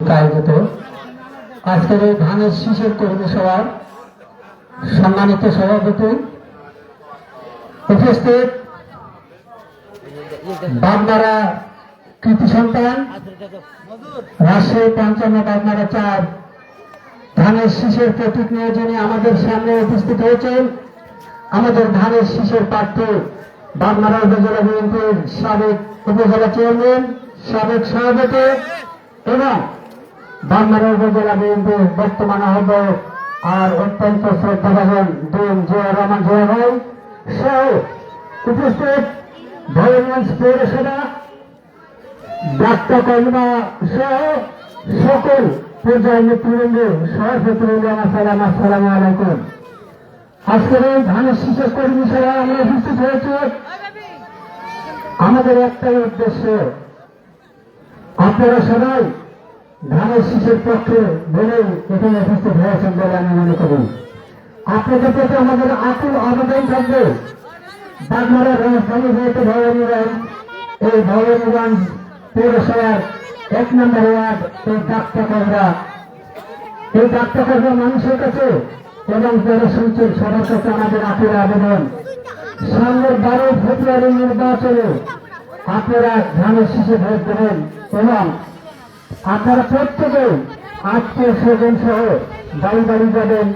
আয়োজিত আজকের এই ধানের শীষের কর্মী সভার সম্মানিত সভাপতি উপস্থিত বাগমারা কৃতি সন্তান, রাজশাহী পঞ্চান্ন বাগমারা চার। ধানের শীষের প্রতীক নিয়ে যিনি আমাদের সামনে উপস্থিত হয়েছেন আমাদের ধানের শীষের প্রার্থী বাগমারা উপজেলা বিএনপির সাবেক উপজেলা চেয়ারম্যান, সাবেক সভাপতি এবং বাগমারা উপজেলা বিএনপির বর্তমান আহ্বায়ক আর অত্যন্ত শ্রদ্ধাভাজন দিন জিয়া রহমান জিয়া ভাই, সহ উপস্থিত ভয়গঞ্জ পৌরসভা, ডাক্তার কর্মা সহ সকল পর্যায়ের নেতৃবৃন্দ সহনেতৃবৃন্দ আমার সালাম আসসালামু আলাইকুম। আজকের এই ধানের শীষের কর্মী সভা আমরা উপস্থিত হয়েছে। আমাদের একটাই উদ্দেশ্য, আপনারা সবাই ধানের শীষের পক্ষে বলেই এখানে উপস্থিত হয়েছেন বলে আমি মনে করি। আপনাদের প্রতি আমাদের আকুল আবেদন থাকবে। বাগমারার রাজধানী হয়েছে ভবানীগঞ্জ, এই ভবানীগঞ্জ পৌরসভার এক নম্বর ওয়ার্ড, এই ডাক্তাররা এই ডাক্তাররা মানুষের কাছে এবং জনসংখ্যক সবার কাছে আমাদের আকুল আবেদন। সামনের বারো ফেব্রুয়ারি নির্বাচনে আপনারা ধানের শীষে ভোট দেবেন এবং আপনারা প্রত্যেকে আত্মীয় স্বজন সহ বাড়ি বাড়ি যাবেন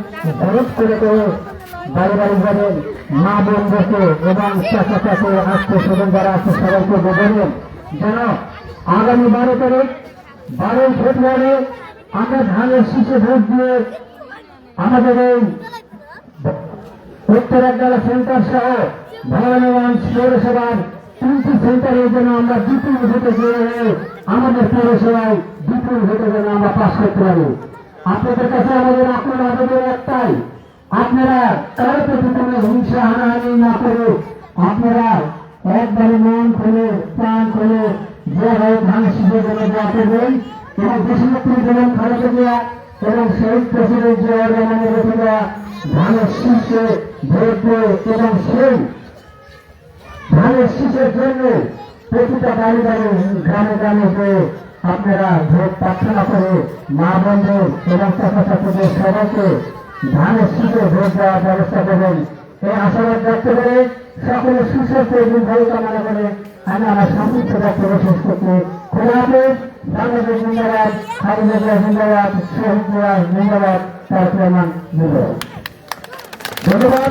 ভরত করে করে বাড়ি বাড়ি যাবেন, মা বোনদেরকে এবং চাচা চাচা আত্মীয় স্বজন যারা আছে সবাইকে বলবেন, যেন আগামী বারো তারিখ, বারোই ফেব্রুয়ারি আমরা ধানের শীষে ভোট দিয়ে আমাদের এই উত্তর একডালা সেন্টার সহ ভবানীগঞ্জ পৌরসভার তিনটি সেন্টারে যেন আমরা বিপুল ভোটে হয়ে আমাদের পৌরসভায় বিপুল ভোটে যেন আমরা পাশ করতে পারি। আপনাদের কাছে আমাদের আপনার আবেদন একটাই, আপনারা কারও প্রতি কোনো হিংসা, হানাহানি না করে আপনারা একবারে মন খুলে, প্রাণ খুলে যেভাবে শিখে জন্য দোয়া করবেন, এবং দেশনেত্রী যেমন খালেদা জিয়া এবং শহীদ প্রেসিডেন্ট জিয়া রহমানের রোহিঙ্গা ধানের শীর্ষে ভোট এবং সেই ধানের শীষের জন্য প্রতিটা বাড়ি বাড়ি গ্রামে গ্রামে যে আপনারা ভোট প্রার্থনা করে মা বন্ধু এবং চাচাদের সবাইকে ধানের শীষে ভোট দেওয়ার ব্যবস্থা করবেন। এই আশাবাদ ব্যক্ত করে সকলে সুস্বাস্থ্য এবং ভালো কামনা করে আমি আমার সংক্ষিপ্ত বক্তব্য শেষ করছি। খোলা হাফেজ, বাংলাদেশ জিন্দাবাদ, খালিদা জিন্দাবাদ, শহীদ জিন্দাবাদ জিন্দাবাদ। ধন্যবাদ।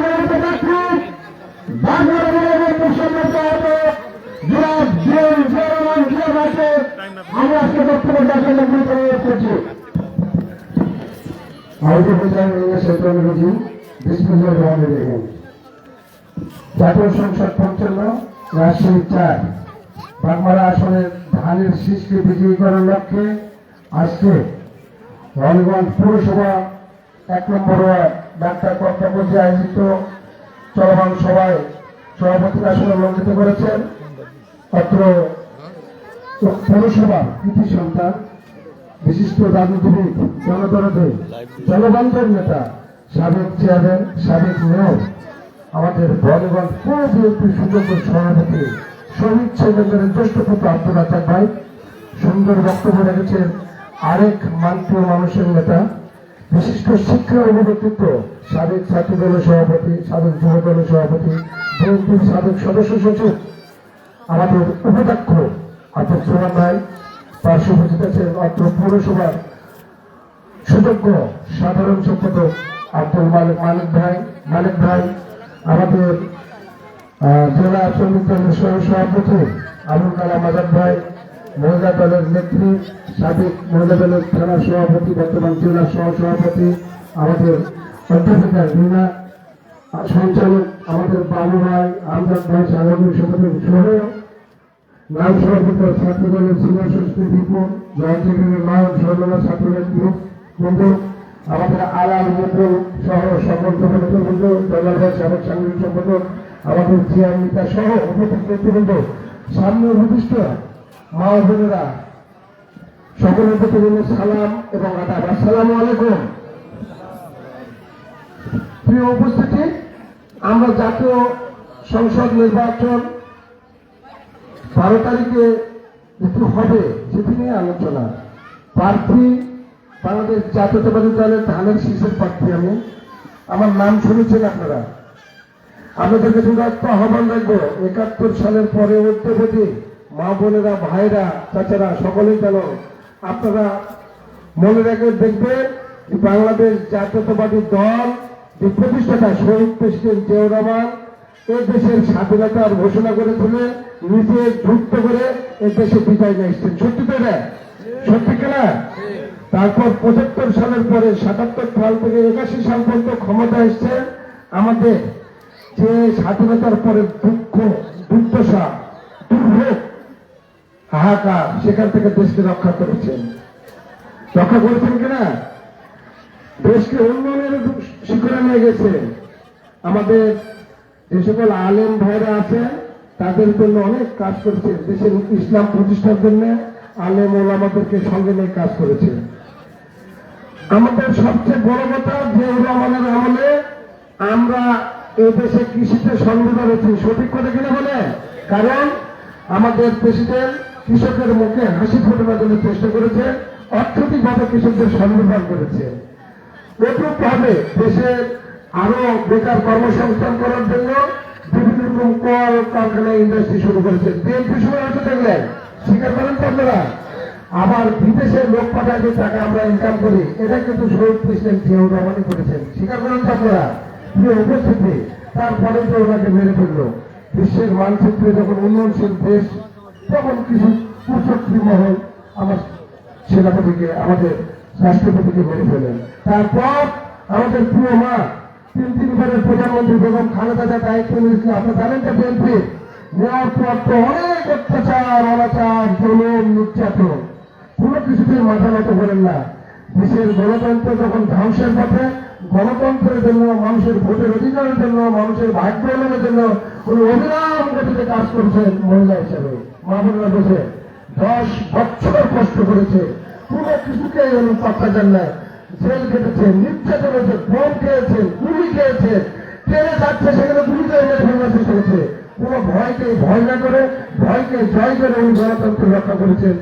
বিজয়ী করার লক্ষ্যে আজকে রণগঞ্জ পৌরসভা এক নম্বর ওয়ার্ড, ডাক্তার কর্তাপতি আয়োজিত চলমান সভায় সভাপতির আসন অলঙ্কিত করেছেন। অত্র পৌরসভার কৃতি সন্তান বিশিষ্ট রাজনীতিবিদ জনদরদে জনবান্ধব নেতা, সাবেক চেয়ারম্যান সাবেক মেয়র আমাদের বলগঞ্জ পুরো বিএনপি সুযোগ্য সভাপতি, শহীদ ছেলেদের জ্যেষ্ঠ পুত্র আব্দুল রাজাক ভাই, সুন্দর বক্তব্য রেখেছেন আরেক মানপ্রিয় মানুষের নেতা, বিশিষ্ট শিক্ষা ও ব্যক্তিত্ব সাবেক ছাত্র দলের সভাপতি, সাবেক যুব দলের সভাপতি, বিএনপির সাবেক সদস্য সচিব, আমাদের উপাধ্যক্ষ অর্থাৎ সোহান ভাই, পার্শ্ব উপস্থিত আছেন অত্র সুযোগ্য সাধারণ সম্পাদক আব্দুল মালিক মালিক ভাই মালিক ভাই, আমাদের জেলা শ্রমিক দলের সহ সভাপতি আবুল কালাম আজাদ ভাই, মহিলা দলের নেত্রী, সাবেক মহিলা দলের থানা সভাপতি, বর্তমান জেলা সহ সভাপতি, আমাদের অধ্যাপিকা রীনা, সঞ্চালক আমাদের বাবু ভাই, আমজাদ ভাই সাধারণ সভাপতি সহ নাম সভাপতি ছাত্র দলের সিনিয়র সরলা ছাত্রদের গ্রুপ বন্ধু আমাদের আলাল সহ সকল বন্ধু জলাধার সাবেক সম্পাদক, আমাদের চেয়ারমিতা সহ উপস্থিত সামনে মা বোনেরা সালাম এবং আদাব। আসসালামু আলাইকুম। প্রিয় উপস্থিতি, আমরা জাতীয় সংসদ নির্বাচন বারো তারিখে যেটি হবে সেটি নিয়ে আলোচনা। প্রার্থী বাংলাদেশ জাতীয়তাবাদী দলের ধানের শীষের প্রার্থী আমি। আমার নাম শুনেছেন আপনারা। আপনাদেরকে দুরাত্ম আহ্বান রাখব, একাত্তর সালের পরে অদ্যবধি মা বোনেরা, ভাইরা, চাচারা, সকলেই যেন আপনারা মনে রেখে দেখবেন বাংলাদেশ জাতীয়তাবাদী দল যে প্রতিষ্ঠাতা শহীদ প্রেসিডেন্ট জিয়াউর রহমান এই দেশের স্বাধীনতার ঘোষণা করেছিলেন নিজে যুক্ত করে এই দেশে বিদায় নিয়ে এসছেন। সত্যি তো এটা? সত্যি কেনা তারপর পঁচাত্তর সালের পরে সাতাত্তর সাল থেকে একাশি সাল পর্যন্ত ক্ষমতা এসছেন আমাদের। যে স্বাধীনতার পরে দুঃখ, দুর্দশা, দুর্ভোগ, হাহাকার, সেখান থেকে দেশকে রক্ষা করেছেন। রক্ষা করেছেন কিনা দেশকে উন্নয়নের শিখরে নিয়ে গেছে। আমাদের যে সকল আলেম ভাইরা আছে, তাদের জন্য অনেক কাজ করেছে। দেশের ইসলাম প্রতিষ্ঠার জন্য আলেম ওলামাদেরকে সঙ্গে নিয়ে কাজ করেছে। আমাদের সবচেয়ে বড় কথা যে রহমানের আমলে আমরা এই দেশে কৃষিতে স্বনির্ভর হচ্ছি সঠিক কথা কিনা বলে? কারণ আমাদের প্রেসিডেন্ট কৃষকের মুখে হাসি ফোটানোর জন্য চেষ্টা করেছে, অর্থনৈতিকভাবে কৃষকদের স্বনির্ভর করেছে। ভাবে দেশের আরও বেকার কর্মসংস্থান করার জন্য বিভিন্ন রকম কল, কারখানা ইন্ডাস্ট্রি শুরু করেছে। বিএনপি সময় হতে দেখলেন। স্বীকার করেন তো আপনারা? আবার বিদেশের লোক পাঠায় যে টাকা আমরা ইনকাম করি, এটা কিন্তু শহীদ প্রেসিডেন্ট জিয়াউর রহমানই করেছেন। স্বীকার করেন তো আপনারা? প্রিয় উপস্থিতি তারপরে তো ওনাকে মেরে ফেলল। বিশ্বের মানচিত্রে যখন উন্নয়নশীল দেশ তখন কিছু কুচক্রী মহল আমার সেনাপতিকে, আমাদের রাষ্ট্রপতিকে মেরে ফেলেন। তারপর আমাদের প্রিয় মা তিন তিনবারের প্রধানমন্ত্রী বেগম খালেদা জিয়া দায়িত্ব নিয়েছিল জানেন তো বিএনপি অনেক অত্যাচার, অনাচার নির্যাতন। কোনো কিছুতে মাথা নত করেন না। দেশের গণতন্ত্র যখন ধ্বংসের পথে, গণতন্ত্রের জন্য, মানুষের ভোটের অধিকারের জন্য, মানুষের ভাগ্য উন্নয়নের জন্য উনি অবিরাম গতিতে কাজ করছেন মহিলা হিসেবে। মা বসে দশ বছর কষ্ট করেছে। কোনো কিছুকে উনি পাত্তা দেন না। জেল খেটেছেন নির্যাতন হয়েছে বোম খেয়েছেন, গুলি খেয়েছে ট্রেনে যাচ্ছে সেখানে গুলি করে ফার্মাসি করেছে। কোনো ভয়কে ভয় না করে, ভয়কে জয় করে উনি গণতন্ত্র রক্ষা করেছেন।